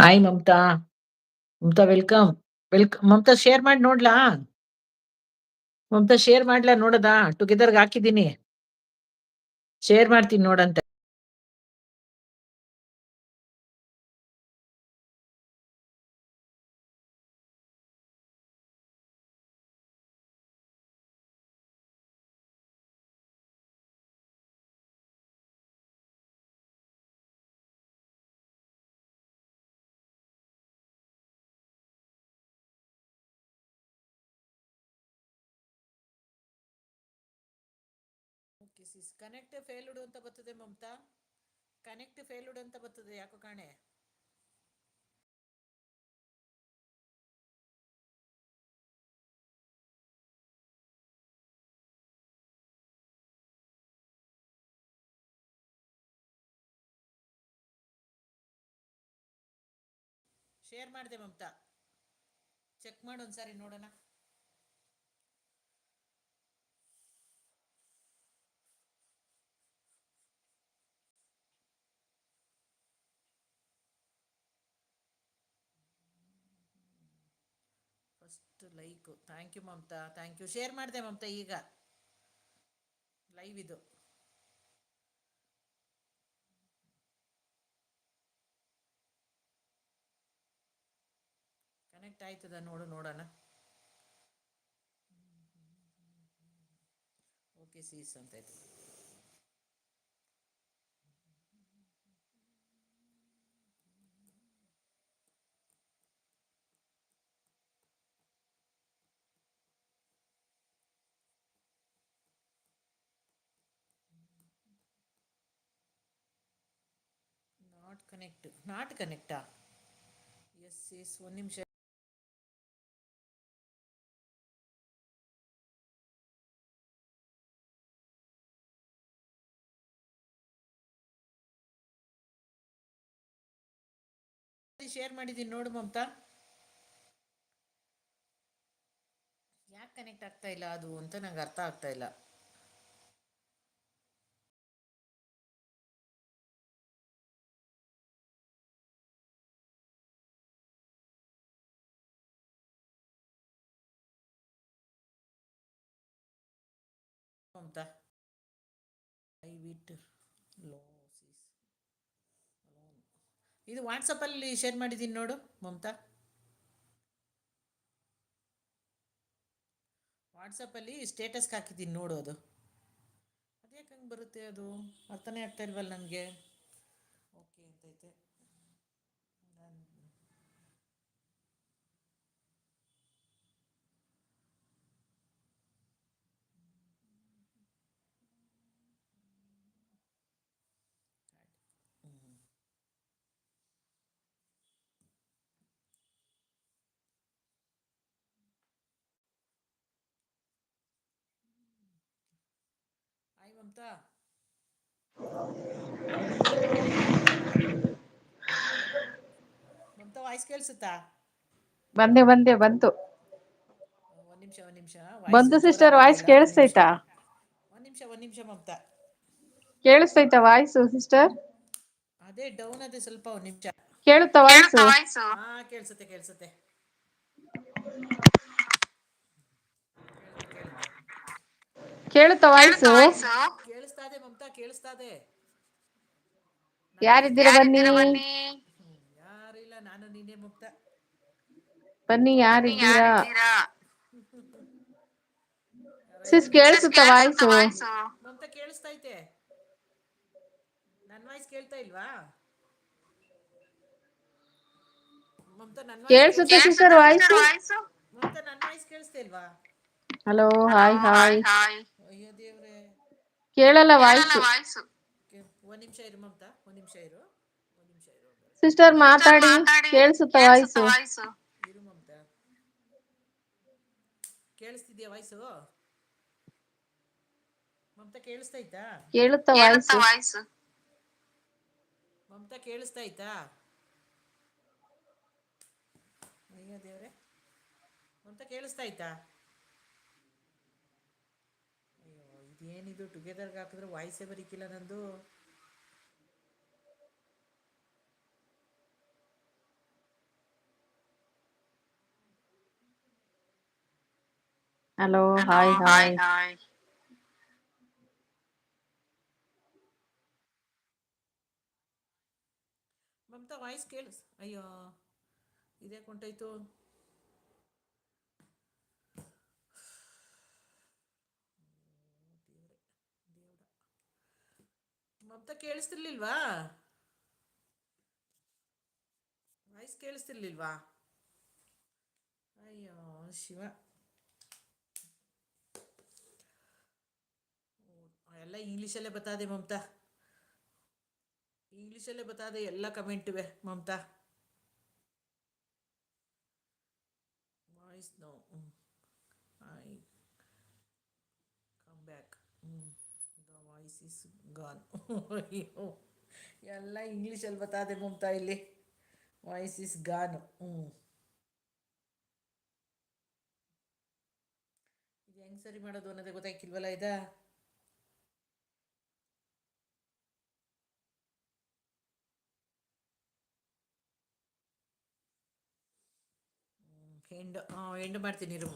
Hi Mamata. Mamata welcome. Welcome Mamata share ಮಾಡಿ ನೋಡ್ಲಾ? Mamata share ಮಾಡ್ಲಾ ನೋಡದಾ? ಟುಗೆದರ್‌ಗೆ ಹಾಕಿದ್ದೀನಿ. ಶೇರ್ ಮಾಡ್ತೀನಿ ನೋಡಂತೆ. ಸಿಸ್ ಕನೆಕ್ಟ್ ಫೇಲ್ಡ್ ಅಂತ ಬರ್ತದೆ ಮಮತಾ. ಕನೆಕ್ಟ್ ಫೇಲ್ಡ್ ಅಂತ ಬರ್ತದೆ, ಯಾಕೋ ಕಾಣೆ. ಶೇರ್ ಮಾಡಿದೆ ಮಮತಾ. ಚೆಕ್ ಮಾಡಿ ಒಂದ್ಸಾರಿ ನೋಡೋಣ. First like thank you Mamata thank you share ಮಾಡಿದೆ ಮಮತಾ ಈಗ. ಲೈವ್ ಇದು. ಕನೆಕ್ಟ್ ಆಯ್ತದ ನೋಡು, ನೋಡೋಣ. ಓಕೆ ಸೀಸ್ ಅಂತ ಆಯ್ತು. ನಾಟ್ ಕನೆಕ್ಟ್ ನಾಟ್ ಕನೆಕ್ಟಾ ಎಸ್ ಎಸ್ ಒಂದು ನಿಮಿಷ ಶೇರ್ ಮಾಡಿದ್ದೀನಿ ನೋಡು ಮಮತಾ. ಯಾಕೆ ಕನೆಕ್ಟ್ ಆಗ್ತಾ ಇಲ್ಲ ಅದು ಅಂತ ನಂಗೆ ಅರ್ಥ ಆಗ್ತಾ ಇಲ್ಲ. ಮಮತಾ ದಯವಿಟ್ಟು. ಲೋಸಿಸ್ ಇದು ವಾಟ್ಸಪ್ಪಲ್ಲಿ ಶೇರ್ ಮಾಡಿದ್ದೀನಿ ನೋಡು, ಮಮತಾ. ವಾಟ್ಸಪ್ಪಲ್ಲಿ ಸ್ಟೇಟಸ್ಗೆ ಹಾಕಿದ್ದೀನಿ ನೋಡು ಅದು. ಅದ್ಯಾಕೆ ಹಂಗೆ ಬರುತ್ತೆ ಅದು? ಅರ್ಥನೇ ಆಗ್ತಾ ಇಲ್ವಲ್ಲ ನನಗೆ ಓಕೆ ಅಂತೈತೆ ನಾನು ಹ್ಞೂ ಮಮತಾ ಮಮತಾ ವಾಯ್ಸ್ ಕೇಳಿಸುತ್ತಾ? ಬಂದೆ ಬಂದೆ ಬಂತು. ಒಂದ್ ನಿಮಿಷ ಒಂದ್ ನಿಮಿಷ. ಬಂತು ಸಿಸ್ಟರ್ ವಾಯ್ಸ್ ಕೇಳಿಸ್ತೈತಾ? ಒಂದ್ ನಿಮಿಷ ಒಂದ್ ನಿಮಿಷ ಮಮತಾ. ಕೇಳಿಸ್ತೈತಾ ವಾಯ್ಸ್ ಸಿಸ್ಟರ್ ಅದೇ ಡೌನ್ ಅದೇ ಸ್ವಲ್ಪ ಒಂದ್ ನಿಮಿಷ. ಕೇಳುತ್ತಾ ವಾಯ್ಸ್ ಹಾ ಕೇಳಿಸುತ್ತೆ ಕೇಳಿಸುತ್ತೆ. ಕೇಳುತ್ತಾ ವಾಯ್ಸು ಕೇಳಿಸ್ತಾ ಇದೆ ಮಮತಾ ಕೇಳಿಸ್ತಾ ಇದೆ ಯಾರಿದ್ದೀರಾ ಬನ್ನಿ? ಯಾರಿಲ್ಲ ನಾನು ನೀನೇ ಮುಕ್ತ. ಬನ್ನಿ ಯಾರಿದ್ದೀರಾ? ಸಿಸ್ ಕೇಳಿಸುತ್ತಾ ವಾಯ್ಸು ಮಮತಾ ಕೇಳಿಸ್ತಾ ಐತೆ ನನ್ನ ವಾಯ್ಸ್ ಕೇಳ್ತಾ ಇಲ್ವಾ? ಮಮತಾ ನನ್ನ ಕೇಳಿಸುತ್ತಾ ಸಿಸ್ಟರ್ ವಾಯ್ಸು ಮಮತಾ ನನ್ನ ವಾಯ್ಸ್ ಕೇಳಿಸ್ತಾ ಇಲ್ವಾ? ಹಲೋ ಹಾಯ್ ಹಾಯ್ ದೇವ್ರೆ ಕೇಳಲ್ಲ ವಾಯ್ಸು ಒಂದ್ ನಿಮಿಷ ಇರು ಮಮತಾ ಒಂದ್ ನಿಮಿಷ ಇರು ಒಂದ್ ನಿಮಿಷ ಇರು. ಸಿಸ್ಟರ್ ಮಾತಾಡಿ ಕೇಳಿಸುತ್ತಾ ವಾಯ್ಸು ಇರು ಮಮತಾ. ಕೇಳಿಸ್ತಿದ್ಯಾ ವಾಯ್ಸು ಮಮತಾ ಕೇಳಿಸ್ತೈತಾ ಕೇಳುತ್ತಾ ವಾಯ್ಸು ಮಮತಾ ಕೇಳಿಸ್ತಾ ಇತ್ತಾ ಅಯ್ಯೋ ದೇವ್ರೆ. ಮಮತಾ ಕೇಳಿಸ್ತಾ ಇತ್ತಾ ಇದೇನಿದು ಟುಗೆದರ್ಗೆ ಹಾಕಿದ್ರೆ ವಾಯ್ಸೇ ಬರೀಕಿಲ್ಲ ನಂದು. Hello hi hi Mamata voice ಕೇಳಿಸ್ ಅಯ್ಯೋ ಇದೇ ಕೊಂಟೋಯ್ತು ಮಮತಾ ಕೇಳಿಸ್ತಿರ್ಲಿಲ್ವಾ? ವಾಯ್ಸ್ ಕೇಳಿಸ್ತಿರ್ಲಿಲ್ವಾ? ಅಯ್ಯೋ, ಶಿವ. ಎಲ್ಲ ಇಂಗ್ಲೀಷಲ್ಲೇ ಬತ್ತಾದೆ ಮಮತಾ. ಇಂಗ್ಲೀಷಲ್ಲೇ ಬತ್ತಾದೆ ಎಲ್ಲ ಕಮೆಂಟ್ವೆ Mamata. Voice no I come back the voice is gone ಅಯ್ಯೋ, ಎಲ್ಲ ಇಂಗ್ಲೀಷಲ್ಲಿ ಬತ್ತಾದೆ ಮಮತಾ ಇಲ್ಲಿ. ವಾಯ್ಸ್ ಇಸ್ ಗಾನ್ ಹ್ಞೂ ಇದು ಹೆಂಗೆ ಸರಿ ಮಾಡೋದು ಅನ್ನೋದೇ ಗೊತ್ತಾಗಿಲ್ವಲ್ಲ ಇದಾ? ಎಂಡ್ ಎಂಡ್ ಮಾಡ್ತೀನಿ, ಇರು